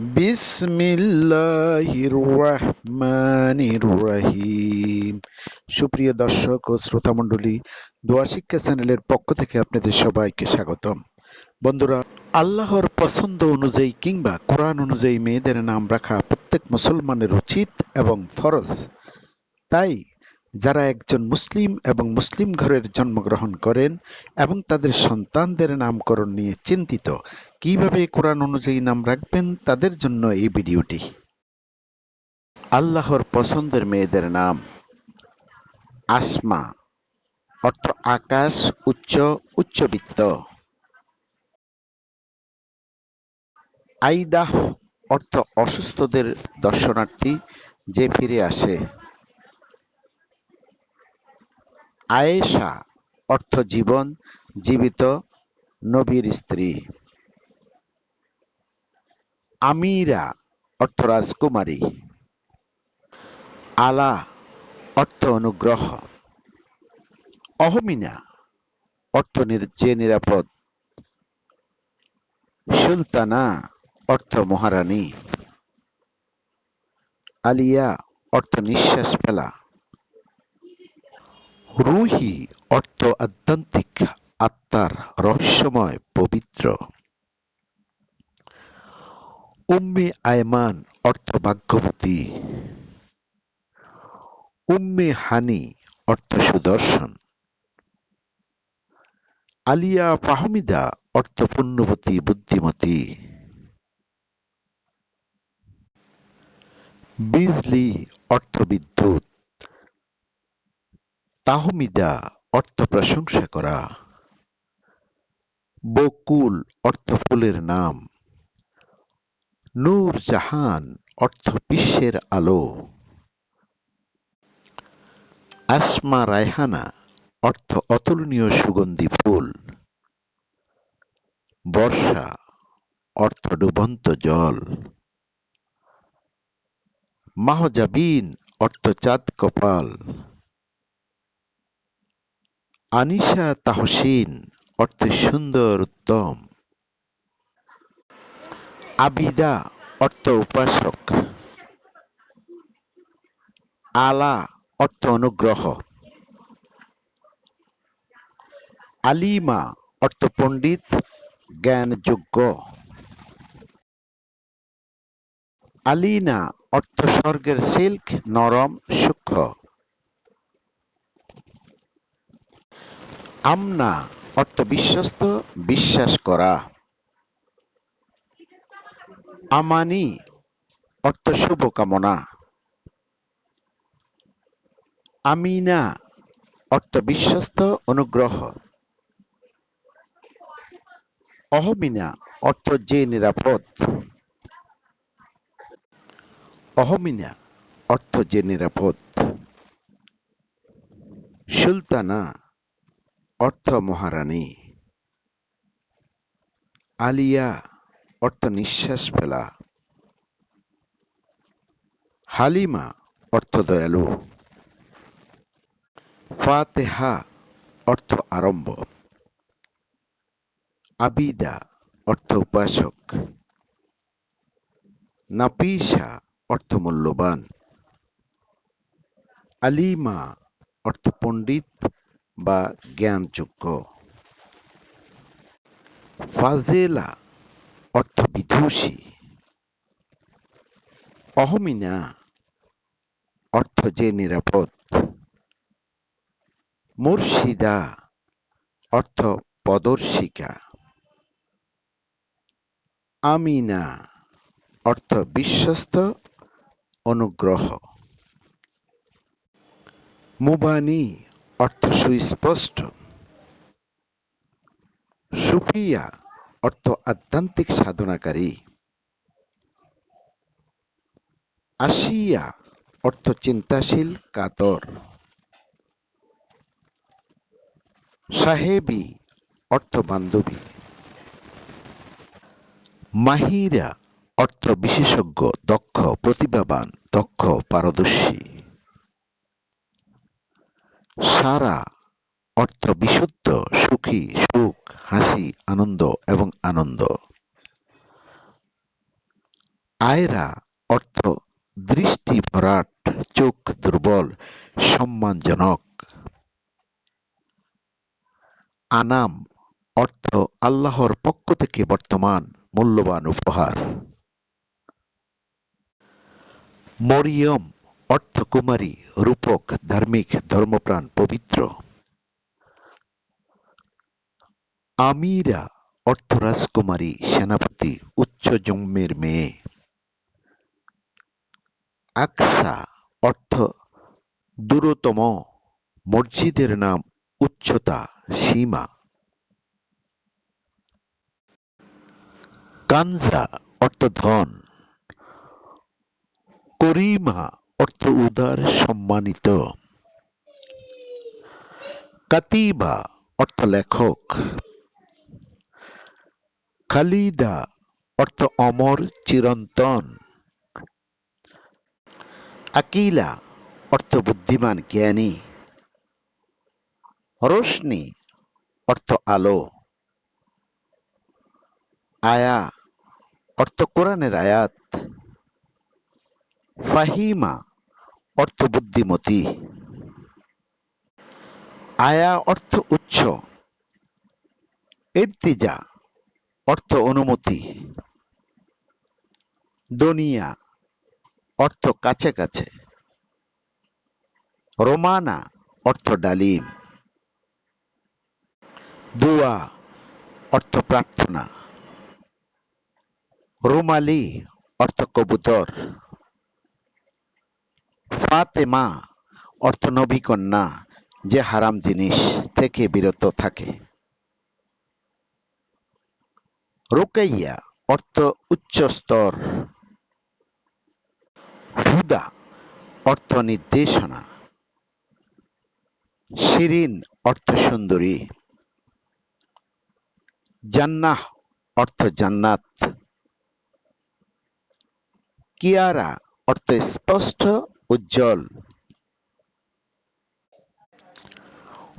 বিসমিল্লাহির রহমানির রহিম সুপ্রিয় দর্শক ও শ্রোতা মণ্ডলী, দোয়া শিক্ষা চ্যানেলের পক্ষ থেকে আপনাদের সবাইকে স্বাগতম। বন্ধুরা, আল্লাহর পছন্দ অনুযায়ী কিংবা কোরআন অনুযায়ী মেয়েদের নাম রাখা প্রত্যেক মুসলমানের উচিত এবং ফরজ। তাই যারা একজন মুসলিম এবং মুসলিম ঘরের জন্মগ্রহণ করেন এবং তাদের সন্তানদের নামকরণ নিয়ে চিন্তিত, কীভাবে কোরআন অনুযায়ী নাম রাখবেন তাদের জন্য এই ভিডিওটি। আল্লাহর পছন্দের মেয়েদের নাম আসমা, অর্থ আকাশ উচ্চ, উচ্চবিত্ত। আইদাহ, অর্থ অসুস্থদের দর্শনার্থী যে ফিরে আসে। আয়েশা, অর্থ জীবন, জীবিত, নবীর স্ত্রী। আমিরা, অর্থ রাজকুমারী। আলা, অর্থ অনুগ্রহ। অহমিনা, অর্থ যে নিরাপদ। সুলতানা, অর্থ মহারানী। আলিয়া, অর্থ নিঃশ্বাস ফেলা। রুহি অর্থ আধ্যাত্মিক, আত্মার রহস্যময়, পবিত্র। উম্মে আয়মান অর্থ ভাগ্যবতী। উম্মে হানি অর্থ সুদর্শন। আলিয়া ফাহমিদা অর্থ পুণ্যবতী, বুদ্ধিমতী। বিজলি অর্থ বিদ্যুৎ। তাহমিদা, অর্থ প্রশংসা করা। বকুল, অর্থ ফুলের নাম। নূর জাহান, অর্থ বিশ্বের আলো। আসমা রায়হানা, অর্থ অতুলনীয় সুগন্ধি ফুল। বর্ষা, অর্থ ডুবন্ত জল। মাহজাবিন, অর্থ চাঁদ কপাল। আনিশা তাহসিন, অর্থ সুন্দর, উত্তম। আবিদা, অর্থ উপাসক। আলা, অর্থ অনুগ্রহ। আলিমা, অর্থ পণ্ডিত, জ্ঞানযোগ্য। আলিনা, অর্থ স্বর্গের সিল্ক, নরম সূক্ষ্ম আমনা, অর্থ বিশ্বস্ত, বিশ্বাস করা। আমানি, অর্থ শুভকামনা আমিনা, অর্থ বিশ্বস্ত, অনুগ্রহ। অহমিনা, অর্থ যে নিরাপদ। অহমিনা, অর্থ যে নিরাপদ। সুলতানা অর্থ মহারানী। আলিয়া অর্থ নিঃশ্বাস ফেলা। হালিমা অর্থ দয়ালু। ফাতেহা অর্থ আরম্ভ। আবিদা অর্থ উপাসক। নাপিসা অর্থ মূল্যবান। আলিমা অর্থ পণ্ডিত। বা জ্ঞানযোগ্য। ফাজেলা অর্থ বিদুষী অহমিনা অর্থ যে নিরাপদ। মুর্শিদা অর্থ পদর্শিকা আমিনা অর্থ বিশ্বস্ত অনুগ্রহ। মুবানি অর্থ সুস্পষ্ট সুফিয়া অর্থ আধ্যাত্মিক সাধনাকারী। আসিয়া অর্থ চিন্তাশীল কাতর। সাহেবী অর্থ বান্ধবী মাহিরা অর্থ বিশেষজ্ঞ দক্ষ, প্রতিভাবান, দক্ষ, পারদর্শী। সারা অর্থ বিশুদ্ধ, সুখী, সুখ, হাসি, আনন্দ এবং আনন্দ। আয়রা অর্থ দৃষ্টি ভরাট, চোখ দুর্বল, সম্মানজনক। আনাম অর্থ আল্লাহর পক্ষ থেকে বর্তমান মূল্যবান উপহার। মরিয়ম অর্থ কুমারী রূপক, ধার্মিক, ধর্মপ্রাণ, পবিত্র। আমিরা অর্থ রাজকুমারী সেনাপতি, উচ্চ জন্মের মেয়ে। আকসা, অর্থ দূরতম, মসজিদের নাম উচ্চতা, সীমা। কানজা অর্থ ধন। করিমা অর্থ উদার সম্মানিত। কাতিবা, অর্থ লেখক। খালিদা, অর্থ অমর চিরন্তন। আকিলা, অর্থ বুদ্ধিমান জ্ঞানী। রোশনি, অর্থ আলো। আয়া, অর্থ কোরআনের আয়াত। ফাহিমা অর্থ বুদ্ধিমতী আয়া অর্থ উচ্চ ইর্তিজা অর্থ অনুমতি। দুনিয়া অর্থ কাছে কাছে রোমানা অর্থ ডালিম। দুয়া অর্থ প্রার্থনা। রুমালি অর্থ কবুতর। ফাতেমা অর্থ নবী কন্যা, যে হারাম জিনিস থেকে বিরত থাকে। রোকাইয়া, অর্থ উচ্চ স্তর। হুদা, অর্থ নির্দেশনা। শিরিন, অর্থ সুন্দরী। জান্নাহ, অর্থ জান্নাত। কিয়ারা, অর্থ স্পষ্ট উজ্জ্বল।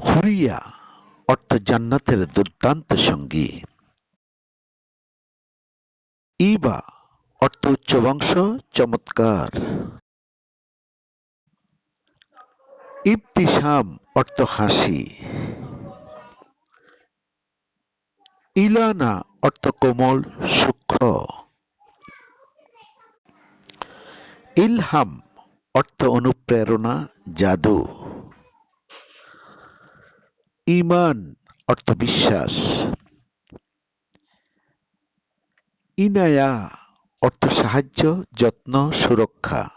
হুরিয়া অর্থ জান্নাতের দুর্দান্ত সঙ্গী। ইবা অর্থ উচ্চ বংশ চমৎকার। ইবতিসাম অর্থ হাসি। ইলানা অর্থ কোমল, সূক্ষ্ম। ইলহাম অর্থ অনুপ্রেরণা জাদু। ইমান, অর্থ বিশ্বাস। ইনায়া, অর্থ সাহায্য, যত্ন, সুরক্ষা।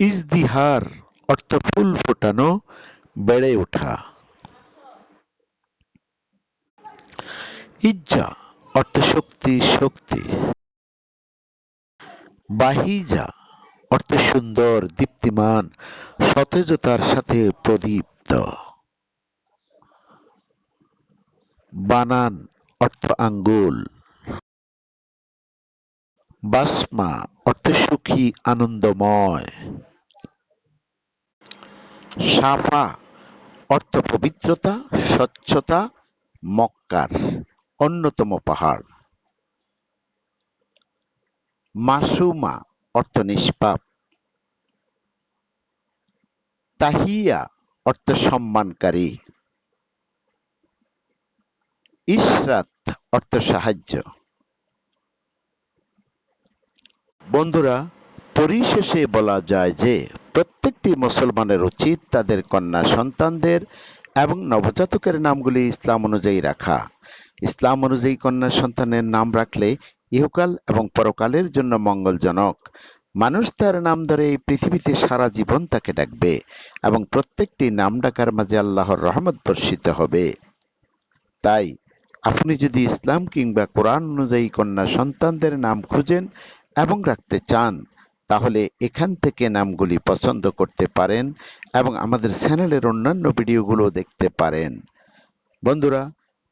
ইজদিহার, অর্থ ফুল ফোটানো, বেড়ে ওঠা। ইজ্জা, অর্থ শক্তি শক্তি। বাহিজা, অর্থ সুন্দর, দীপ্তিমান, সতেজতার সাথে প্রদীপ্ত। বানান, অর্থ আঙ্গুল। বাসমা, অর্থ সুখী, আনন্দময়। সাফা, অর্থ পবিত্রতা, স্বচ্ছতা, মক্কার অন্যতম পাহাড়। মাসুমা অর্থ নিষ্পাপ তাহিয়া অর্থ সম্মানকারী ইশরাত অর্থ সাহায্য বন্ধুরা, পরিশেষে বলা যায় যে, প্রত্যেকটি মুসলমানের উচিত তাদের কন্যা সন্তানদের এবং নবজাতকের নামগুলি ইসলাম অনুযায়ী রাখা। ইসলাম অনুযায়ী কন্যা সন্তানের নাম রাখলে ইহকাল এবং পরকালের জন্য মঙ্গলজনক। মানুষ তার নাম ধরে এই পৃথিবীতে সারা জীবন তাকে ডাকবে এবং প্রত্যেকটি নাম ডাকার মাঝে আল্লাহর রহমত বর্ষিত হবে। তাই আপনি যদি ইসলাম কিংবা কোরআন অনুযায়ী কন্যা সন্তানদের নাম খুঁজেন এবং রাখতে চান, তাহলে এখান থেকে নামগুলি পছন্দ করতে পারেন এবং আমাদের চ্যানেলের অন্যান্য ভিডিওগুলো দেখতে পারেন। বন্ধুরা